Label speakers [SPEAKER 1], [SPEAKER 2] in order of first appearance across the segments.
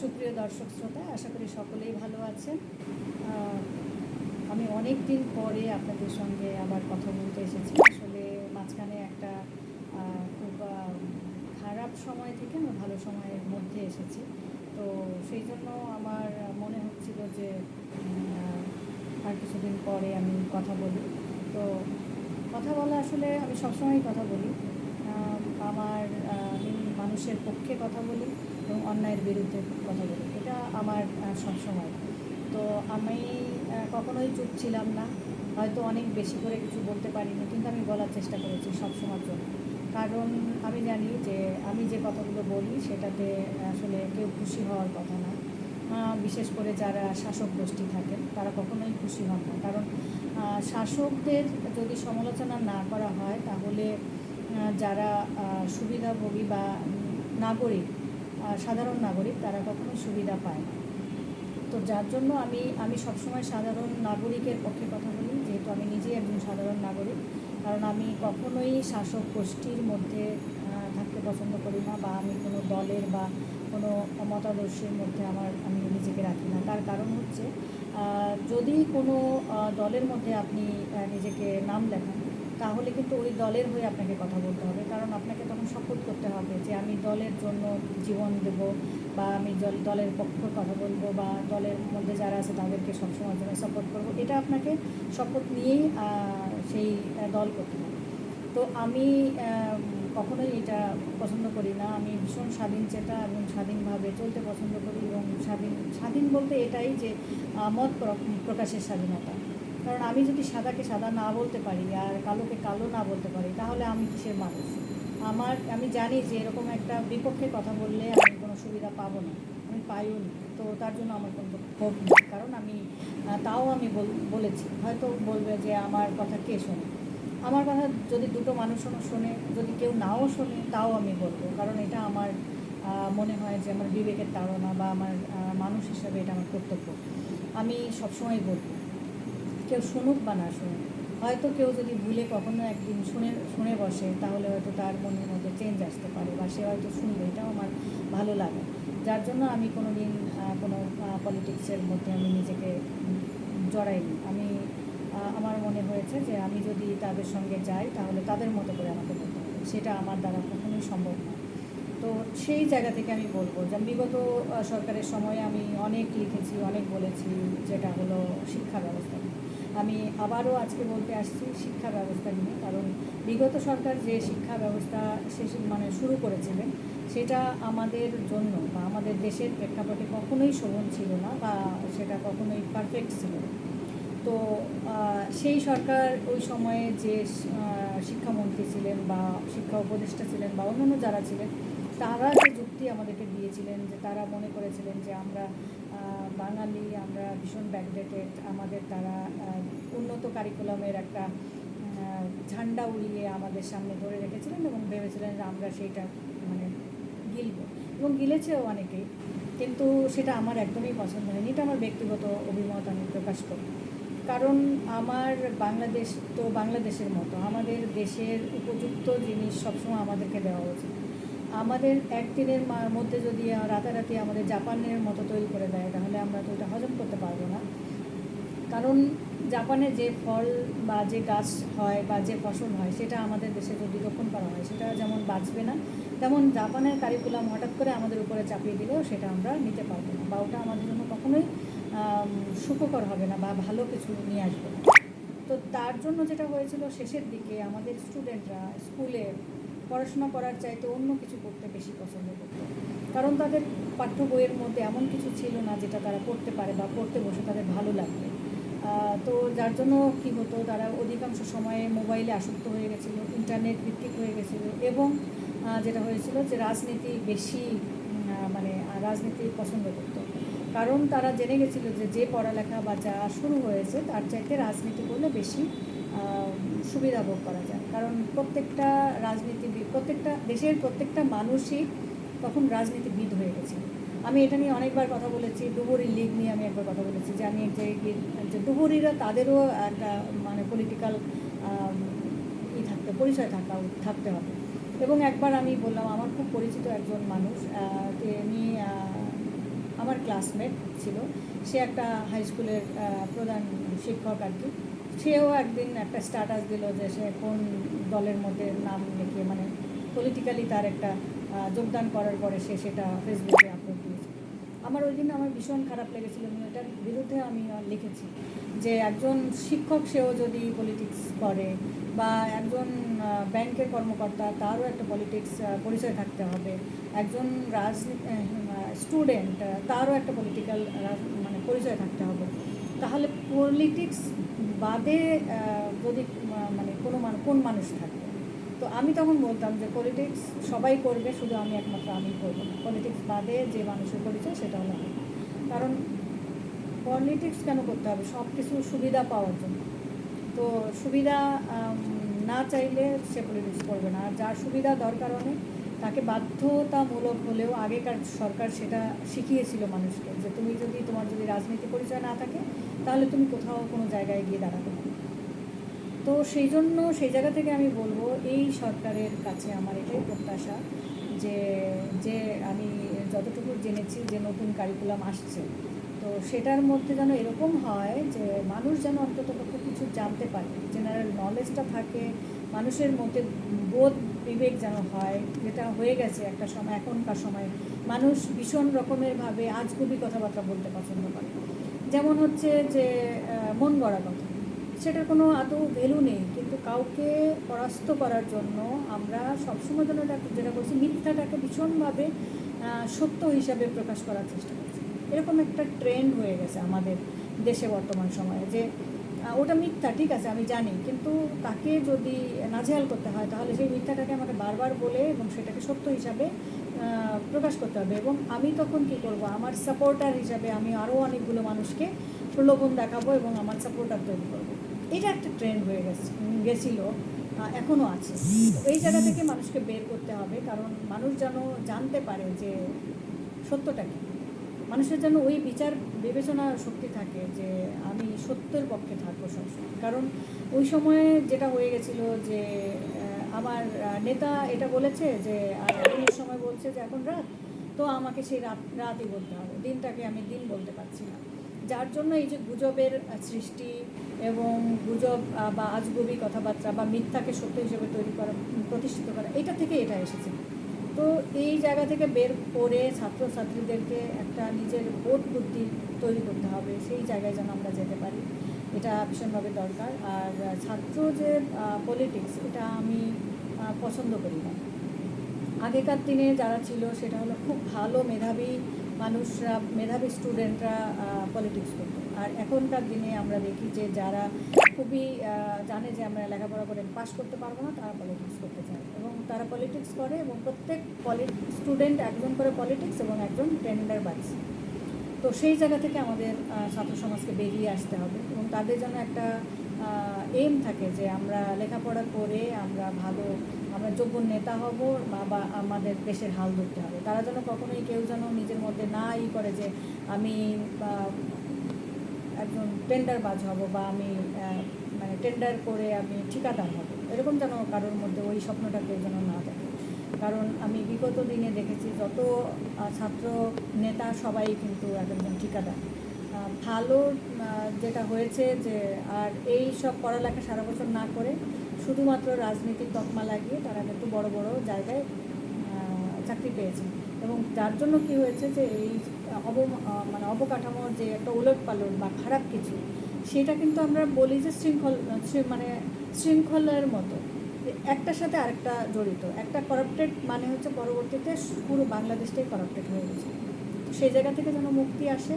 [SPEAKER 1] সুপ্রিয় দর্শক শ্রোতা, আশা করি সকলেই ভালো আছেন। আমি অনেক দিন পরে আপনাদের সঙ্গে আবার কথা বলতে এসেছি। আসলে মাঝখানে একটা খুব খারাপ সময় থেকে আমি ভালো সময়ের মধ্যে এসেছি। তো সেই জন্য আমার মনে হচ্ছিল যে আর কিছুদিন পরে আমি কথা বলি। তো কথা বলা আসলে আমি সবসময় কথা বলি। আমার আমি মানুষের পক্ষে কথা বলি। এবং অন্যায়ের বিরুদ্ধে কথা বলি। এটা আমার সবসময়। তো আমি কখনোই চুপ ছিলাম না। হয়তো অনেক বেশি করে কিছু বলতে পারিনি, কিন্তু আমি বলার চেষ্টা করেছি সবসময়ের জন্য। কারণ আমি জানি যে আমি যে কথাগুলো বলি, সেটাতে আসলে কেউ খুশি হওয়ার কথা না। বিশেষ করে যারা শাসক গোষ্ঠী থাকেন, তারা কখনোই খুশি হন না। কারণ শাসকদের যদি সমালোচনা না করা হয়, তাহলে যারা সুবিধাভোগী বা নাগরিক সাধারণ নাগরিক তারা কখনোই সুবিধা পায় না। তো যার জন্য আমি আমি সবসময় সাধারণ নাগরিকের পক্ষে কথা বলি, যেহেতু আমি নিজেই একজন সাধারণ নাগরিক। কারণ আমি কখনোই শাসক গোষ্ঠীর মধ্যে থাকতে পছন্দ করি না বা আমি কোনো দলের বা কোনো মতাদর্শের মধ্যে আমার, আমি নিজেকে রাখি না। তার কারণ হচ্ছে যদি কোনো দলের মধ্যে আপনি নিজেকে নাম লেখান তাহলে কিন্তু ওই দলের হয়ে আপনাকে কথা বলতে হবে। কারণ আপনাকে তখন শপথ করতে হবে যে আমি দলের জন্য জীবন দেব বা আমি দলের পক্ষে কথা বলব বা দলের মধ্যে যারা আছে তাদেরকে সবসময় জন্য সাপোর্ট করব। এটা আপনাকে শপথ নিয়েই সেই দল করতে হবে। তো আমি কখনোই এটা পছন্দ করি না। আমি ভীষণ স্বাধীন চেতা এবং স্বাধীনভাবে চলতে পছন্দ করি এবং স্বাধীন স্বাধীন বলতে এটাই যে মত প্রকাশের স্বাধীনতা। কারণ আমি যদি সাদাকে সাদা না বলতে পারি আর কালোকে কালো না বলতে পারি, তাহলে আমি কিসের মানুষ? আমার, আমি জানি যে এরকম একটা বিপক্ষে কথা বললে আমি কোনো সুবিধা পাবো না, আমি পাইও নি, তো তার জন্য আমার কোনো ক্ষোভ নেই। কারণ আমি তাও আমি বল- বলেছি, হয়তো বলবে যে আমার কথা কে শোনে? আমার কথা যদি দুটো মানুষও শোনে, যদি কেউ নাও শোনে, তাও আমি বলব, কারণ এটা আমার মনে হয় যে আমার বিবেকের তাড়না বা আমার মানুষ হিসাবে এটা আমার কর্তব্য। আমি সবসময় বলব। কেউ শুনুক বা না শুনুক। হয়তো কেউ যদি ভুলে কখনো একদিন শুনে শুনে বসে, তাহলে হয়তো তার মনের মধ্যে চেঞ্জ আসতে পারে বা সে হয়তো শুনবে। এটাও আমার ভালো লাগে। যার জন্য আমি কোনো দিন কোনো পলিটিক্সের মধ্যে আমি নিজেকে জড়াইনি। আমি আমার মনে হয়েছে যে আমি যদি তাদের সঙ্গে যাই, তাহলে তাদের মতো করে আমাকে করতে হবে। সেটা আমার দ্বারা কখনোই সম্ভব না তো সেই জায়গা থেকে আমি বলব যে বিগত সরকারের সময়ে আমি অনেক লিখেছি, অনেক বলেছি, যেটা হলো শিক্ষা ব্যবস্থা। নিয়ে। আমি আবারও আজকে বলতে আসছি শিক্ষা ব্যবস্থা নিয়ে, কারণ বিগত সরকার যে শিক্ষা ব্যবস্থা শেষ মানে শুরু করেছিলেন, সেটা আমাদের জন্য বা আমাদের দেশের প্রেক্ষাপটে কখনোই শোভন ছিল না বা সেটা কখনোই পারফেক্ট ছিল না। তো সেই সরকার ওই সময়ে যে শিক্ষামন্ত্রী ছিলেন বা শিক্ষা উপদেষ্টা ছিলেন বা অন্যান্য যারা ছিলেন তারা যে যুক্তি আমাদেরকে দিয়েছিলেন, যে তারা মনে করেছিলেন যে আমরা বাঙালি, আমরা ভীষণ ব্যাকডেটেড আমাদের তারা উন্নত কারিকুলামের একটা ঝান্ডা উড়িয়ে আমাদের সামনে ধরে রেখেছিলেন এবং ভেবেছিলেন যে আমরা সেইটা মানে গিলব। এবং গিলেছেও অনেকেই, কিন্তু সেটা আমার একদমই পছন্দ হয়নি। এটা আমার ব্যক্তিগত অভিমত, আমি প্রকাশ করি। কারণ আমার বাংলাদেশ, তো বাংলাদেশের মতো, আমাদের দেশের উপযুক্ত জিনিস সবসময় আমাদেরকে দেওয়া উচিত। আমাদের একদিনের মধ্যে যদি রাতারাতি আমাদের জাপানের মতো তৈরি করে দেয়, তাহলে আমরা তো এটা হজম করতে পারব না। কারণ জাপানে যে ফল বা যে গাছ হয় বা যে ফসল হয়, সেটা আমাদের দেশে যদি রোপণ করা হয়, সেটা যেমন বাঁচবে না, তেমন জাপানের কারিকুলাম হঠাৎ করে আমাদের উপরে চাপিয়ে দিলেও সেটা আমরা নিতে পারব না বা ওটা আমাদের জন্য কখনোই সুখকর হবে না বা ভালো কিছু নিয়ে আসবে না। তো তার জন্য যেটা হয়েছিল, শেষের দিকে আমাদের স্টুডেন্টরা স্কুলে পড়াশোনা করার চাইতে অন্য কিছু করতে বেশি পছন্দ করত। কারণ তাদের পাঠ্য বইয়ের মধ্যে এমন কিছু ছিল না যেটা তারা পড়তে পারে বা পড়তে বসে তাদের ভালো লাগবে। তো যার জন্য কী হতো, তারা অধিকাংশ সময়ে মোবাইলে আসক্ত হয়ে গেছিল, ইন্টারনেট ভিত্তিক হয়ে গেছিল এবং যেটা হয়েছিল যে রাজনীতি বেশি মানে রাজনীতি পছন্দ করত। কারণ তারা জেনে গেছিল যে যে পড়ালেখা বা যা শুরু হয়েছে তার চাইতে রাজনীতি করলে বেশি সুবিধা ভোগ করা যায়। কারণ প্রত্যেকটা রাজনীতিবিদ প্রত্যেকটা দেশের প্রত্যেকটা মানুষই তখন রাজনীতিবিদ হয়ে গেছে। আমি এটা নিয়ে অনেকবার কথা বলেছি, ডুবুরি লীগ নিয়ে আমি একবার কথা বলেছি যে আমি যে যে ডুবুরিরা তাদেরও একটা মানে পলিটিক্যাল ই থাকতে, পরিচয় থাকা, থাকতে হবে। এবং একবার আমি বললাম, আমার খুব পরিচিত একজন মানুষ তিনি আমার ক্লাসমেট ছিল। সে একটা হাই স্কুলের প্রধান শিক্ষক আর কি। সেও একদিন একটা স্ট্যাটাস দিল যে সে কোন দলের মধ্যে নাম লিখিয়ে মানে পলিটিক্যালি তার একটা যোগদান করার পরে সে সেটা ফেসবুকে আপলোড দিয়েছে আমার ওই দিন আমার ভীষণ খারাপ লেগেছিল এটার বিরুদ্ধে আমি লিখেছি যে একজন শিক্ষক সেও যদি পলিটিক্স করে বা একজন ব্যাংকের কর্মকর্তা, তারও একটা পলিটিক্স পরিচয় থাকতে হবে। একজন রাজনীতি স্টুডেন্ট তারও একটা পলিটিক্যাল মানে পরিচয় থাকতে হবে। তাহলে পলিটিক্স বাদে যদি মানে কোনো মান, কোন মানুষ থাকবে তো আমি তখন বলতাম যে পলিটিক্স সবাই করবে, শুধু আমি একমাত্র আমি করব না। পলিটিক্স বাদে যে মানুষের পরিচয় সেটা হলো কারণ পলিটিক্স কেন করতে হবে? সব কিছু সুবিধা পাওয়ার জন্য। তো সুবিধা না চাইলে সে পলিটিক্স করবে না। আর যার সুবিধা দরকার অনেক তাকে বাধ্যতামূলক হলেও আগেকার সরকার সেটা শিখিয়েছিল মানুষকে যে তুমি যদি তোমার যদি রাজনীতি পরিচয় না থাকে, তাহলে তুমি কোথাও কোনো জায়গায় গিয়ে দাঁড়াতে পারবে না। তো সেই জন্য সেই জায়গা থেকে আমি বলব, এই সরকারের কাছে আমার এটাই প্রত্যাশা যে যে আমি যতটুকু জেনেছি যে নতুন কারিকুলাম আসছে, তো সেটার মধ্যে যেন এরকম হয় যে মানুষ যেন অন্তত কিছু জানতে পারে জেনারেল নলেজটা থাকে, মানুষের মধ্যে বোধ বিবেক যেন হয়, যেটা হয়ে গেছে একটা সময়, এখনকার সময়, মানুষ ভীষণ রকমেরভাবে আজগুবি কথাবার্তা বলতে পছন্দ করে। যেমন হচ্ছে যে মন গড়া কথা। সেটার কোনো আদৌ ভ্যালু নেই, কিন্তু কাউকে পরাস্ত করার জন্য আমরা সবসময় যেন যেটা করছি মিথ্যাটাকে ভীষণভাবে সত্য হিসাবে প্রকাশ করার চেষ্টা করছি। এরকম একটা ট্রেন্ড হয়ে গেছে আমাদের দেশে বর্তমান সময়ে যে ওটা মিথ্যা, ঠিক আছে, আমি জানি। কিন্তু তাকে যদি নাজেহাল করতে হয়, তাহলে সেই মিথ্যাটাকে আমাকে বারবার বলে এবং সেটাকে সত্য হিসাবে প্রকাশ করতে হবে। এবং আমি তখন কি করব? আমার সাপোর্টার হিসাবে আমি আরও অনেকগুলো মানুষকে প্রলোভন দেখাবো এবং আমার সাপোর্টার তৈরি করব। এটা একটা ট্রেন্ড হয়ে গেছে, গেছিল এখনও আছে। এই জায়গা থেকে মানুষকে বের করতে হবে, কারণ মানুষ যেন জানতে পারে যে সত্যটা কী। মানুষের যেন ওই বিচার, বিবেচনা শক্তি থাকে যে আমি সত্যের পক্ষে থাকব সবসময়। কারণ ওই সময়ে যেটা হয়ে গেছিল যে আমার নেতা এটা বলেছে যে, আর দিনের সময় বলছে যে, এখন রাত, তো আমাকে সেই রাত, রাতই বলতে হবে। দিনটাকে আমি দিন বলতে পারছি না। যার জন্য এই যে গুজবের সৃষ্টি এবং গুজব বা আজগুবি কথাবার্তা বা মিথ্যাকে সত্য হিসেবে তৈরি করা, প্রতিষ্ঠিত করা, এটা থেকে এটা এসেছে। তো এই জায়গা থেকে বের করে ছাত্রছাত্রীদেরকে একটা নিজের বোধ বুদ্ধি তৈরি করতে হবে, সেই জায়গায় যেন আমরা যেতে পারি। এটা ভীষণভাবে দরকার। আর ছাত্র যে পলিটিক্স এটা আমি পছন্দ করি না। আগেকার দিনে যারা ছিল, সেটা হলো খুব ভালো মেধাবী মানুষরা, মেধাবী স্টুডেন্টরা পলিটিক্স করতো। আর এখনকার দিনে আমরা দেখি যে যারা খুবই জানে যে আমরা লেখাপড়া করে পাশ করতে পারব না, তারা পলিটিক্স করতে চায়। এবং তারা পলিটিক্স করে এবং প্রত্যেক পলি স্টুডেন্ট একজন করে পলিটিক্স এবং একজন টেন্ডার বাড়ছে তো সেই জায়গা থেকে আমাদের ছাত্র সমাজকে বেরিয়ে আসতে হবে এবং তাদের জন্য একটা এম থাকে যে আমরা লেখাপড়া করে আমরা ভালো, আমরা যোগ্য নেতা হব বা আমাদের দেশের হাল ধরতে হবে। তারা যেন কখনোই কেউ যেন নিজের মধ্যে না ই করে যে আমি একজন টেন্ডার বাজ হব বা আমি মানে টেন্ডার করে আমি ঠিকাদার হব। এরকম যেন কারোর মধ্যে ওই স্বপ্নটা কেউ যেন না দেখে। কারণ আমি বিগত দিনে দেখেছি যত ছাত্র নেতা সবাই কিন্তু একজন ঠিকাদার। ভালো যেটা হয়েছে যে আর এই সব পড়ালেখা সারা বছর না করে শুধুমাত্র রাজনীতির তকমা লাগিয়ে তারা কিন্তু বড় বড় জায়গায় চাকরি পেয়েছে। এবং যার জন্য কি হয়েছে যে এই অব মানে অবকাঠামোর যে একটা উলট পালট বা খারাপ কিছু, সেটা কিন্তু আমরা বলি যে শৃঙ্খল মানে শৃঙ্খলের মতো। একটার সাথে আরেকটা জড়িত। একটা করাপ্টেড মানে হচ্ছে পরবর্তীতে পুরো বাংলাদেশটাই করাপ্টেড হয়ে গেছে। তো সেই জায়গা থেকে যেন মুক্তি আসে,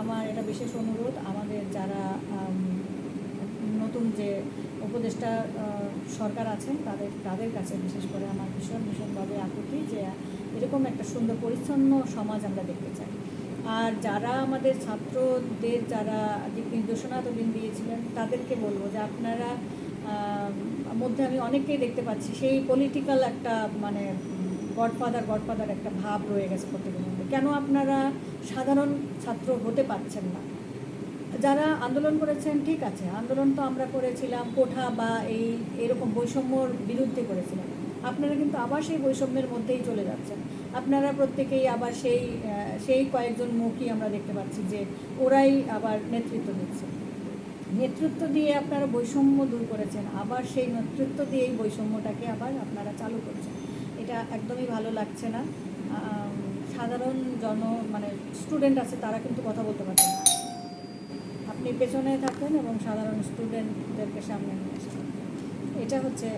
[SPEAKER 1] আমার এটা বিশেষ অনুরোধ। আমাদের যারা নতুন যে উপদেষ্টা সরকার আছেন, তাদের তাদের কাছে বিশেষ করে আমার ভীষণ ভীষণভাবে আকুতি যে এরকম একটা সুন্দর পরিচ্ছন্ন সমাজ আমরা দেখতে চাই। আর যারা আমাদের ছাত্রদের যারা দিক নির্দেশনা এতদিন দিয়েছিলেন, তাদেরকে বলব যে আপনারা মধ্যে আমি অনেককেই দেখতে পাচ্ছি, সেই পলিটিক্যাল একটা মানে গডফাদার গডফাদার একটা ভাব রয়ে গেছে প্রত্যেকের মধ্যে। কেন আপনারা সাধারণ ছাত্র হতে পারছেন না? যারা আন্দোলন করেছেন, ঠিক আছে, আন্দোলন তো আমরা করেছিলাম, কোঠা বা এই এরকম বৈষম্যর বিরুদ্ধে করেছিলাম। আপনারা কিন্তু আবার সেই বৈষম্যের মধ্যেই চলে যাচ্ছেন। আপনারা প্রত্যেকেই আবার সেই সেই কয়েকজন মুখই আমরা দেখতে পাচ্ছি যে ওরাই আবার নেতৃত্ব দিচ্ছে। নেতৃত্ব দিয়ে আপনারা বৈষম্য দূর করেছেন, আবার সেই নেতৃত্ব দিয়েই বৈষম্যটাকে আবার আপনারা চালু করছেন। এটা একদমই ভালো লাগছে না। সাধারণ জন মানে স্টুডেন্ট আছে, তারা কিন্তু কথা বলতে পারছে না। আপনি পেছনে থাকেন এবং সাধারণ স্টুডেন্টদেরকে সামনে নিয়ে এটা হচ্ছে